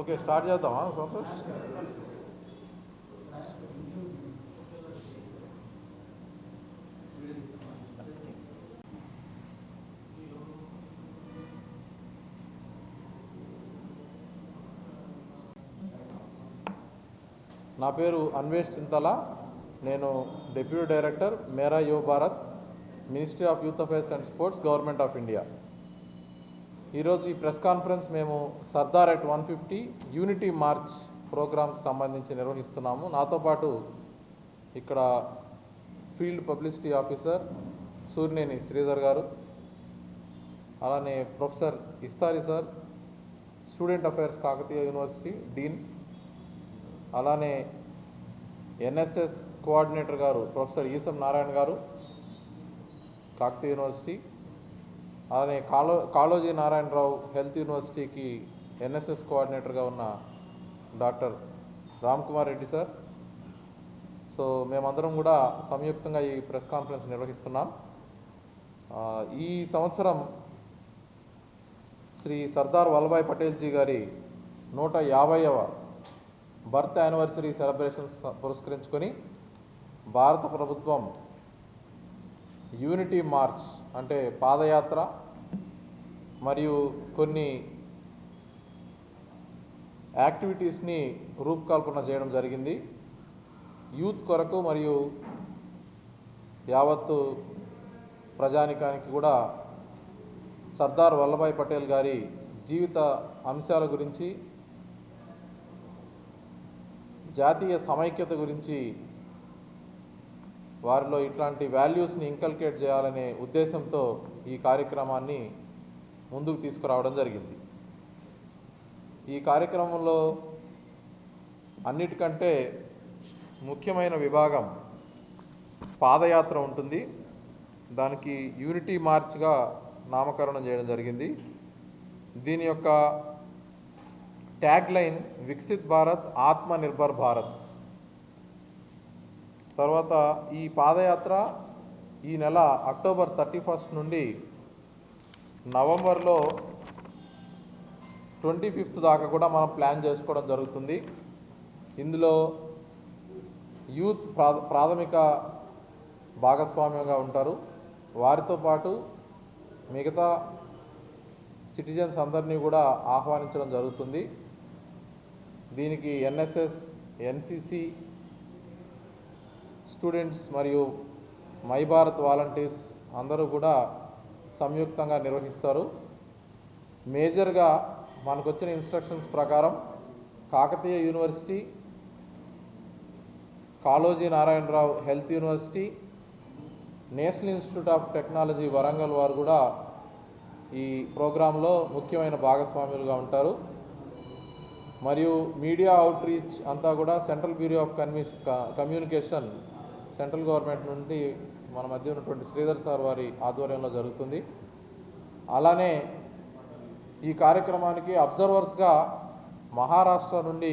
Okay start చేద్దామా సంతోష్ నా పేరు అన్వేష్ చింతల. నేను deputy director Mera Yuva Bharat ministry of youth affairs and sports government of India. ఈరోజు ఈ ప్రెస్ కాన్ఫరెన్స్ మేము Sardar at one fifty unity march ప్రోగ్రామ్కి సంబంధించి నిర్వహిస్తున్నాము. నాతో పాటు ఇక్కడ field publicity officer Suryaneni Sridhar గారు అలానే professor Istari sir student affairs Kakatiya university dean అలానే ఎన్ఎస్ఎస్ కోఆర్డినేటర్ గారు ప్రొఫెసర్ ఈసం నారాయణ గారు కాకతీయ యూనివర్సిటీ అలానే కాలో కాళోజీ నారాయణరావు హెల్త్ యూనివర్సిటీకి ఎన్ఎస్ఎస్ కోఆర్డినేటర్గా ఉన్న doctor Ram Kumar Reddy sir. So మేమందరం కూడా సంయుక్తంగా ఈ ప్రెస్ కాన్ఫరెన్స్ నిర్వహిస్తున్నాం. ఈ సంవత్సరం శ్రీ సర్దార్ వల్లభాయ్ పటేల్ జీ గారి నూట యాభైవ బర్త్ యానివర్సరీ సెలబ్రేషన్స్ పురస్కరించుకొని భారత ప్రభుత్వం యూనిటీ మార్చ్ అంటే పాదయాత్ర మరియు కొన్ని యాక్టివిటీస్ని రూపకల్పన చేయడం జరిగింది. యూత్ కొరకు మరియు యావత్తు ప్రజానికానికి కూడా సర్దార్ వల్లభాయ్ పటేల్ గారి జీవిత అంశాల గురించి జాతీయ సమైక్యత గురించి వారిలో ఇట్లాంటి వాల్యూస్ని ఇంకల్కేట్ చేయాలనే ఉద్దేశంతో ఈ కార్యక్రమాన్ని ముందుకు తీసుకురావడం జరిగింది. ఈ కార్యక్రమంలో అన్నిటికంటే ముఖ్యమైన విభాగం పాదయాత్ర ఉంటుంది. దానికి యూనిటీ మార్చ్గా నామకరణం చేయడం జరిగింది. దీని యొక్క ట్యాగ్ లైన్ వికసిత్ భారత్ ఆత్మనిర్భర్ భారత్. తర్వాత ఈ పాదయాత్ర ఈ నెల అక్టోబర్ థర్టీ ఫస్ట్ నుండి నవంబర్లో ట్వంటీ ఫిఫ్త్ దాకా కూడా మనం ప్లాన్ చేసుకోవడం జరుగుతుంది. ఇందులో యూత్ ప్రా ప్రాథమిక భాగస్వామ్యంగా ఉంటారు. వారితో పాటు మిగతా సిటిజన్స్ అందరినీ కూడా ఆహ్వానించడం జరుగుతుంది. దీనికి ఎన్ఎస్ఎస్ ఎన్సిసి స్టూడెంట్స్ మరియు మై భారత్ వాలంటీర్స్ అందరూ కూడా సంయుక్తంగా నిర్వహిస్తారు. మేజర్గా మనకు వచ్చిన ఇన్స్ట్రక్షన్స్ ప్రకారం Kakatiya university Kaloji Narayana Rao health university national institute of technology Warangal వారు కూడా ఈ ప్రోగ్రాంలో ముఖ్యమైన భాగస్వాములుగా ఉంటారు. మరియు మీడియా అవుట్ రీచ్ అంతా కూడా సెంట్రల్ బ్యూరో ఆఫ్ కన్మిష్ కమ్యూనికేషన్ సెంట్రల్ గవర్నమెంట్ నుండి మన మధ్య ఉన్నటువంటి శ్రీధర్ సార్ వారి ఆధ్వర్యంలో జరుగుతుంది. అలానే ఈ కార్యక్రమానికి అబ్జర్వర్స్గా మహారాష్ట్ర నుండి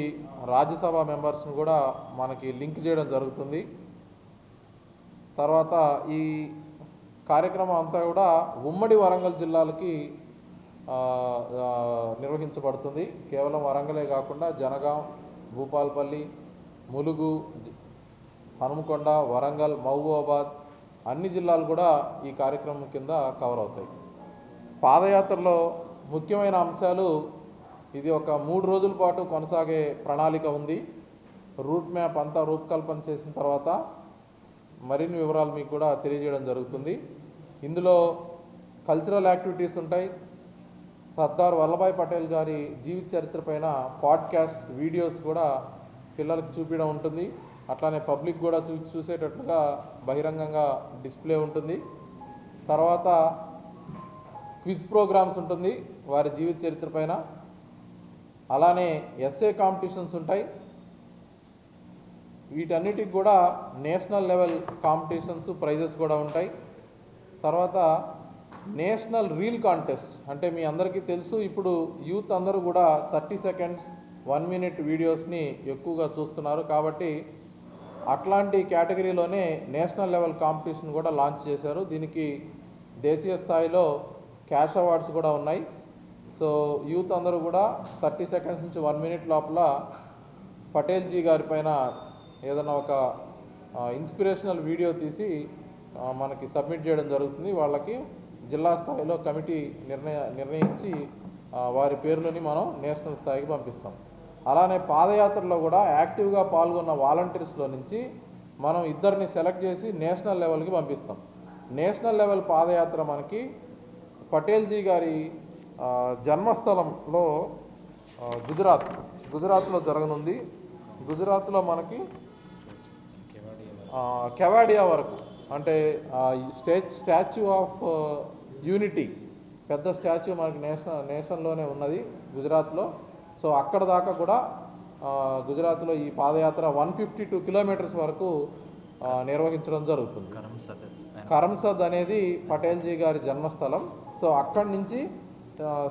రాజ్యసభ మెంబర్స్ను కూడా మనకి లింక్ చేయడం జరుగుతుంది. తర్వాత ఈ కార్యక్రమం అంతా కూడా ఉమ్మడి వరంగల్ జిల్లాలకి నిర్వహించబడుతుంది. కేవలం వరంగలే కాకుండా జనగాం భూపాల్పల్లి ములుగు హనుమకొండ వరంగల్ మహబూబాబాద్ అన్ని జిల్లాలు కూడా ఈ కార్యక్రమం కింద కవర్ అవుతాయి. పాదయాత్రలో ముఖ్యమైన అంశాలు ఇది ఒక మూడు రోజుల పాటు కొనసాగే ప్రణాళిక ఉంది. రూట్ మ్యాప్ అంతా రూపకల్పన చేసిన తర్వాత మరిన్ని వివరాలు మీకు కూడా తెలియజేయడం జరుగుతుంది. ఇందులో కల్చరల్ యాక్టివిటీస్ ఉంటాయి. సర్దార్ వల్లభాయ్ పటేల్ గారి జీవిత చరిత్ర పైన పాడ్కాస్ట్ వీడియోస్ కూడా పిల్లలకు చూపించడం ఉంటుంది. అట్లానే పబ్లిక్ కూడా చూ చూసేటట్లుగా బహిరంగంగా డిస్ప్లే ఉంటుంది. తర్వాత క్విజ్ ప్రోగ్రామ్స్ ఉంటుంది వారి జీవిత చరిత్ర పైన. అలానే ఎస్ఏ కాంపిటీషన్స్ ఉంటాయి. వీటన్నిటికి కూడా నేషనల్ లెవెల్ కాంపిటీషన్స్ ప్రైజెస్ కూడా ఉంటాయి. తర్వాత నేషనల్ రీల్ కాంటెస్ట్ అంటే మీ అందరికీ తెలుసు ఇప్పుడు యూత్ అందరూ కూడా థర్టీ సెకండ్స్ వన్ మినిట్ వీడియోస్ని ఎక్కువగా చూస్తున్నారు. కాబట్టి అట్లాంటి కేటగిరీలోనే నేషనల్ లెవెల్ కాంపిటీషన్ కూడా లాంచ్ చేశారు. దీనికి దేశీయ స్థాయిలో క్యాష్ అవార్డ్స్ కూడా ఉన్నాయి. సో యూత్ అందరూ కూడా థర్టీ సెకండ్స్ నుంచి వన్ మినిట్ లోపల పటేల్ జీ గారి పైన ఏదైనా ఒక ఇన్స్పిరేషనల్ వీడియో తీసి మనకి సబ్మిట్ చేయడం జరుగుతుంది. వాళ్ళకి జిల్లా స్థాయిలో కమిటీ నిర్ణయ నిర్ణయించి వారి పేర్లని మనం నేషనల్ స్థాయికి పంపిస్తాం. అలానే పాదయాత్రలో కూడా యాక్టివ్గా పాల్గొన్న వాలంటీర్స్లో నుంచి మనం ఇద్దరిని సెలెక్ట్ చేసి నేషనల్ లెవెల్కి పంపిస్తాం. నేషనల్ లెవెల్ పాదయాత్ర మనకి పటేల్జీ గారి జన్మస్థలంలో గుజరాత్ గుజరాత్లో జరగనుంది. గుజరాత్లో మనకి కెవాడియా వరకు అంటే స్టేట్ స్టాచ్యూ ఆఫ్ యూనిటీ పెద్ద స్టాచ్యూ మనకి నేషనల్ నేషన్లోనే ఉన్నది గుజరాత్లో. సో అక్కడ దాకా కూడా గుజరాత్లో ఈ పాదయాత్ర వన్ ఫిఫ్టీ టూ కిలోమీటర్స్ వరకు నిర్వహించడం జరుగుతుంది. కరంసద్ అనేది. పటేల్జీ గారి జన్మస్థలం. సో అక్కడి నుంచి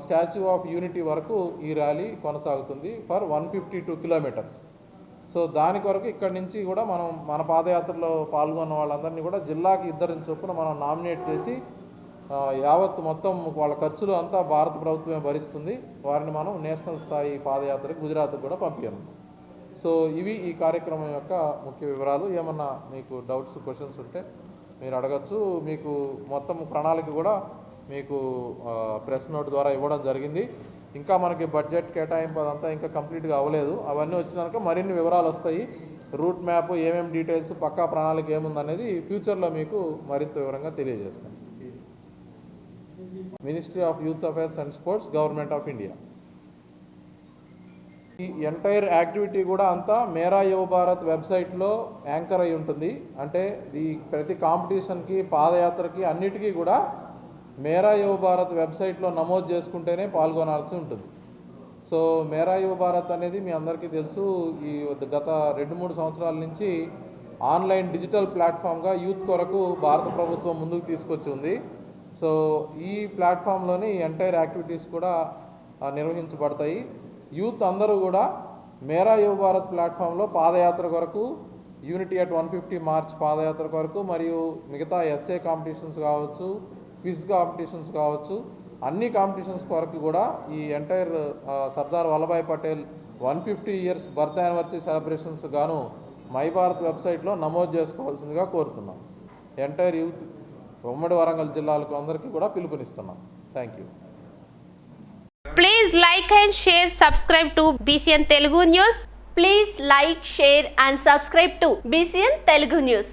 స్టాచ్యూ ఆఫ్ యూనిటీ వరకు ఈ ర్యాలీ కొనసాగుతుంది for one fifty two kilometres. So దాని కొరకు ఇక్కడి నుంచి కూడా మనం మన పాదయాత్రలో పాల్గొన్న వాళ్ళందరినీ కూడా జిల్లాకి ఇద్దరిని చొప్పున మనం నామినేట్ చేసి యావత్ మొత్తం వాళ్ళ ఖర్చులు అంతా భారత ప్రభుత్వమే భరిస్తుంది. వారిని మనం నేషనల్ స్థాయి పాదయాత్రకు గుజరాత్కు కూడా పంపించాము సో ఇవి ఈ కార్యక్రమం యొక్క ముఖ్య వివరాలు. ఏమన్నా మీకు డౌట్స్ క్వశ్చన్స్ ఉంటే మీరు అడగచ్చు. మీకు మొత్తం ప్రణాళిక కూడా మీకు ప్రెస్ నోట్ ద్వారా ఇవ్వడం జరిగింది. ఇంకా మనకి బడ్జెట్ కేటాయింపు అదంతా ఇంకా కంప్లీట్గా అవ్వలేదు. అవన్నీ వచ్చినాక మరిన్ని వివరాలు వస్తాయి. రూట్ మ్యాప్ ఏమేమి డీటెయిల్స్ పక్కా ప్రణాళిక ఏముందనేది ఫ్యూచర్లో మీకు మరింత వివరంగా తెలియజేస్తాను. Ministry of youth affairs and sports government of India ఈ ఎంటైర్ యాక్టివిటీ కూడా అంతా మేరా యువ భారత్ వెబ్సైట్లో యాంకర్ అయి ఉంటుంది. అంటే ఈ ప్రతి కాంపిటీషన్కి పాదయాత్రకి అన్నిటికీ కూడా మేరా యువ భారత్ వెబ్సైట్లో నమోదు చేసుకుంటేనే పాల్గొనాల్సి ఉంటుంది. సో మేరా యువ భారత్ అనేది మీ అందరికీ తెలుసు ఈ గత రెండు మూడు సంవత్సరాల నుంచి ఆన్లైన్ డిజిటల్ ప్లాట్ఫామ్గా యూత్ కొరకు భారత ప్రభుత్వం ముందుకు తీసుకొచ్చి ఉంది. సో ఈ ప్లాట్ఫామ్లోని ఎంటైర్ యాక్టివిటీస్ కూడా నిర్వహించబడతాయి. యూత్ అందరూ కూడా మేరా యువ భారత్ ప్లాట్ఫామ్లో పాదయాత్ర కొరకు unity at one fifty march పాదయాత్ర కొరకు మరియు మిగతా ఎస్ఏ కాంపిటీషన్స్ కావచ్చు క్విజ్ కాంపిటీషన్స్ కావచ్చు అన్ని కాంపిటీషన్స్ కొరకు కూడా ఈ entire Sardar Vallabhbhai Patel one fifty years birth anniversary celebrations గాను మై భారత్ వెబ్సైట్లో నమోదు చేసుకోవాల్సిందిగా కోరుతున్నాం. ఎంటైర్ యూత్ ఉమ్మడి వరంగల్ జిల్లాలకు అందరికీ కూడా పిలుపునిస్తున్నాం. Thank you please like and share subscribe to BCN Telugu news please like share and subscribe to BCN Telugu news